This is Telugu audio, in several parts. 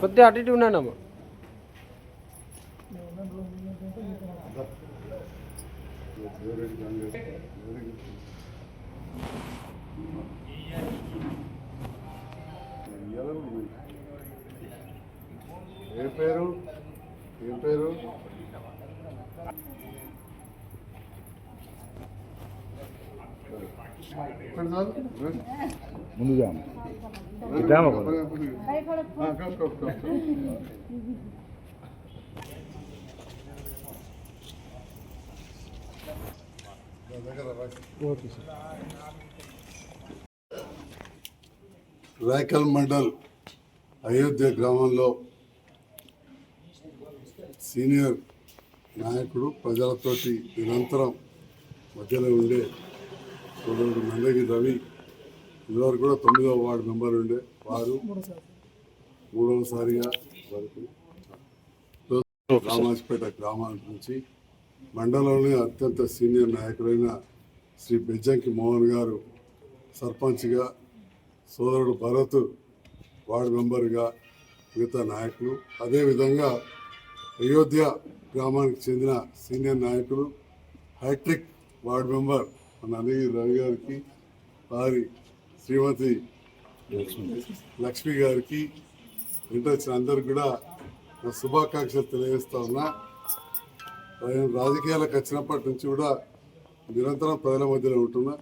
కొద్దిగా అటు ఇటు ఉన్నానమ్మా ఏ పేరు? ఏం పేరు. ముందుగా. రాయకల్ మండల్ అయోధ్య గ్రామంలో సీనియర్ నాయకుడు ప్రజలతోటి నిరంతరం మధ్యలో ఉండే సోదరుడు నందగి రవి ఇదివరకు కూడా తొమ్మిదవ వార్డు మెంబర్ ఉండే వారు. మూడవసారిగా వరకు రామాజపేట గ్రామాల నుంచి మండలంలోని అత్యంత సీనియర్ నాయకుడైన శ్రీ బెజ్జంకి మోహన్ గారు సర్పంచ్గా సోదరుడు భరత్ వార్డు మెంబర్గా మిగతా నాయకులు. అదేవిధంగా అయోధ్య గ్రామానికి చెందిన సీనియర్ నాయకులు హ్యాట్రిక్ వార్డు మెంబర్ మన అనిల్ రవి గారికి వారి శ్రీమతి లక్ష్మి గారికి ఇంటి వచ్చిన అందరికి కూడా నా శుభాకాంక్షలు తెలియజేస్తా ఉన్నా. నేను రాజకీయాలకు వచ్చినప్పటి నుంచి కూడా నిరంతరం ప్రజల మధ్యలో ఉంటున్నా.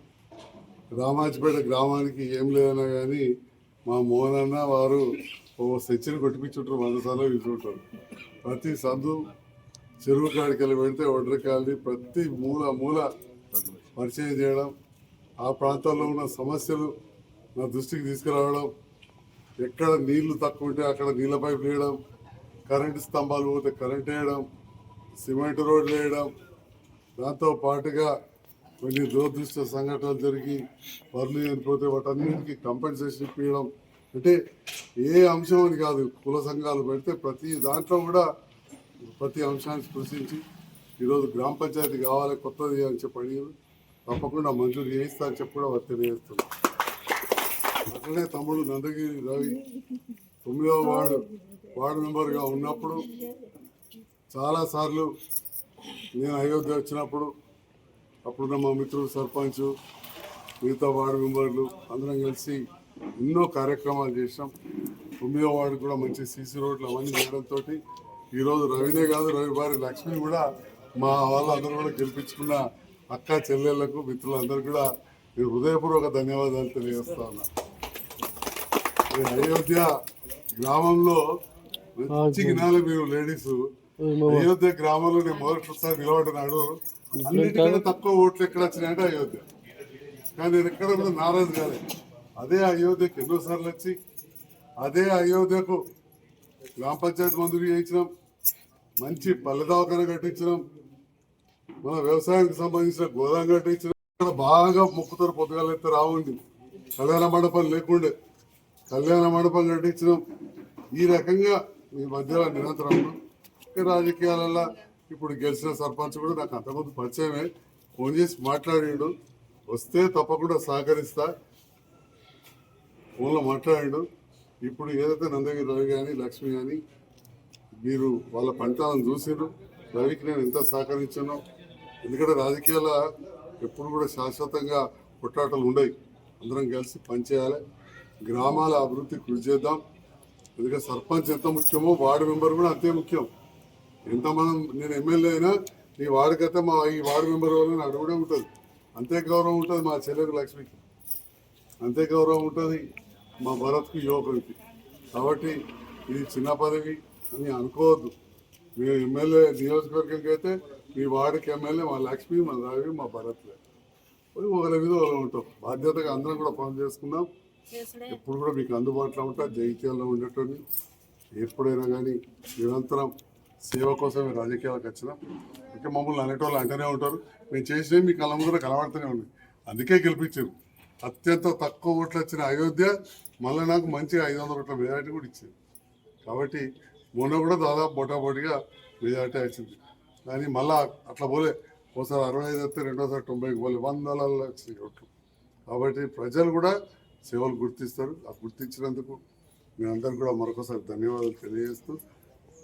రామాజపేట గ్రామానికి ఏం లేదన్నా కానీ మా మోహన్ అన్న వారు ఓ సెంచరీ కొట్టిపించుంటారు వంద విసుకుంటారు ప్రతి సందు చెరువు కాడికి వెళ్ళి పెడితే ఒడ్రకాలని ప్రతి మూల మూల పరిచయం చేయడం ఆ ప్రాంతాల్లో ఉన్న సమస్యలు నా దృష్టికి తీసుకురావడం ఎక్కడ నీళ్ళు తక్కువ ఉంటే అక్కడ నీళ్ళ పైపు వేయడం కరెంటు స్తంభాలు పోతే కరెంట్ వేయడం సిమెంట్ రోడ్లు వేయడం. దాంతో పాటుగా కొన్ని దురదృష్ట సంఘటనలు జరిగి పనులు చనిపోతే వాటన్నిటికీ కంపెన్సేషన్ ఇప్పించడం అంటే ఏ అంశం అని కాదు కుల సంఘాలు పెడితే ప్రతి దాంట్లో కూడా ప్రతి అంశాన్ని స్పృశించి ఈరోజు గ్రామ పంచాయతీ కావాలి కొత్తది అని చెప్పి తప్పకుండా మంజూరు చేయిస్తా అని చెప్పి కూడా వారు తెలియజేస్తున్నారు. అట్లనే తమ్ముడు నందగిరి రవి తొమ్మిదవ వార్డు వార్డు మెంబర్గా ఉన్నప్పుడు చాలాసార్లు నేను అయోధ్య వచ్చినప్పుడు అప్పుడున్న మా మిత్రుడు సర్పంచ్ మిగతా వార్డు మెంబర్లు అందరం కలిసి ఎన్నో కార్యక్రమాలు చేసాం తొమ్మిదో వార్డు కూడా మంచి సీసీ రోడ్లు అవన్నీ చేయడంతో ఈరోజు రవినే కాదు రవి భార్య లక్ష్మి కూడా మా వాళ్ళందరూ కూడా గెలిపించుకున్న అక్క చెల్లెళ్ళకు మిత్రులందరూ కూడా నేను హృదయపూర్వక ధన్యవాదాలు తెలియజేస్తా ఉన్నా. అయోధ్య గ్రామంలో మంచి గినాలి మీరు లేడీస్. అయోధ్య గ్రామంలో నేను మొదటిసారి నిలబడినాడు అన్నిటికంటే తక్కువ ఓట్లు ఎక్కడ వచ్చినాయంటే అయోధ్య. కానీ నేను ఎక్కడ కూడా నారాజు కాలేదు అదే అయోధ్యకి ఎన్నోసార్లు వచ్చి అదే అయోధ్యకు గ్రామ పంచాయతీ మంజూరు చేయించినాం. మంచి పల్లె దవాఖాన కట్టించినాం. మన వ్యవసాయానికి సంబంధించిన గోదాం కట్టించినాం. బాగా మొక్కుతారు పొద్దుగాలైతే రావండి కళ్యాణ మండపం లేకుండే. కళ్యాణ మండపం కట్టించినాం. ఈ రకంగా మీ మధ్యలో నిరంతరం రాజకీయాలలో ఇప్పుడు గెలిచిన సర్పంచ్ కూడా నాకు అంతకుముందు పరిచయమే. ఫోన్ చేసి మాట్లాడాడు. వస్తే తప్పకుండా సహకరిస్తా. ఫోన్లో మాట్లాడాడు. ఇప్పుడు ఏదైతే నందగిరి రవి కానీ లక్ష్మి కానీ మీరు వాళ్ళ పంటాలను చూసిండ్రు. రవికి నేను ఎంత సహకరించానో. ఎందుకంటే రాజకీయాల ఎప్పుడు కూడా శాశ్వతంగా కొట్లాటలు ఉండవు అందరం కలిసి పనిచేయాలి. గ్రామాల అభివృద్ధి కృషి చేద్దాం. ఎందుకంటే సర్పంచ్ ఎంత ముఖ్యమో వార్డు మెంబర్ కూడా అంతే ముఖ్యం. ఎంత మనం నేను ఎమ్మెల్యే అయినా ఈ వార్డుకైతే మా ఈ వార్డు మెంబర్ వల్ల నాకు కూడా ఉంటుంది. అంతే గౌరవం ఉంటుంది మా చెల్లెకు లక్ష్మికి. అంతే గౌరవం ఉంటుంది మా భరత్కి యువకునికి. కాబట్టి ఇది చిన్న పదవి అని అనుకోవద్దు. మీరు ఎమ్మెల్యే నియోజకవర్గంకి అయితే మీ వార్డుకి ఎమ్మెల్యే మా లక్ష్మి మా రావి మా భరత్లే ఒకరి మీద వాళ్ళు ఉంటాం. బాధ్యతగా అందరం కూడా పని చేసుకుందాం. ఎప్పుడు కూడా మీకు అందుబాటులో ఉంటా జైత్యాల్లో ఉండేటోని ఎప్పుడైనా కానీ నిరంతరం సేవ కోసమే రాజకీయాలకు వచ్చినాం ఇంకా మమ్మల్ని అనేటోళ్ళు అంటూనే ఉంటారు. మేము చేసినవి మీ కళ్ళ ముందర కనబడుతూనే ఉంది అందుకే గెలిపించారు. అత్యంత తక్కువ ఓట్లు వచ్చిన అయోధ్య మళ్ళీ నాకు మంచి ఐదు వందల ఓట్ల మెజార్టీ కూడా ఇచ్చింది. కాబట్టి మొన్న కూడా దాదాపు బొటాబొటిగా మెజార్టీ వచ్చింది. కానీ మళ్ళా అట్లా పోలే. ఒకసారి అరవై ఐదు వస్తే రెండోసారి తొంభైకి పోలే. వందలలో వచ్చినాయి ఓట్లు. కాబట్టి ప్రజలు కూడా సేవలు గుర్తిస్తారు. ఆ గుర్తించినందుకు మీ అందరికీ కూడా మరొకసారి ధన్యవాదాలు తెలియజేస్తూ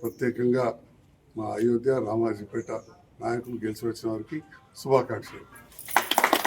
ప్రత్యేకంగా మా అయోధ్య రామాజీపేట నాయకులు గెలిచి వచ్చిన వారికి శుభాకాంక్షలు.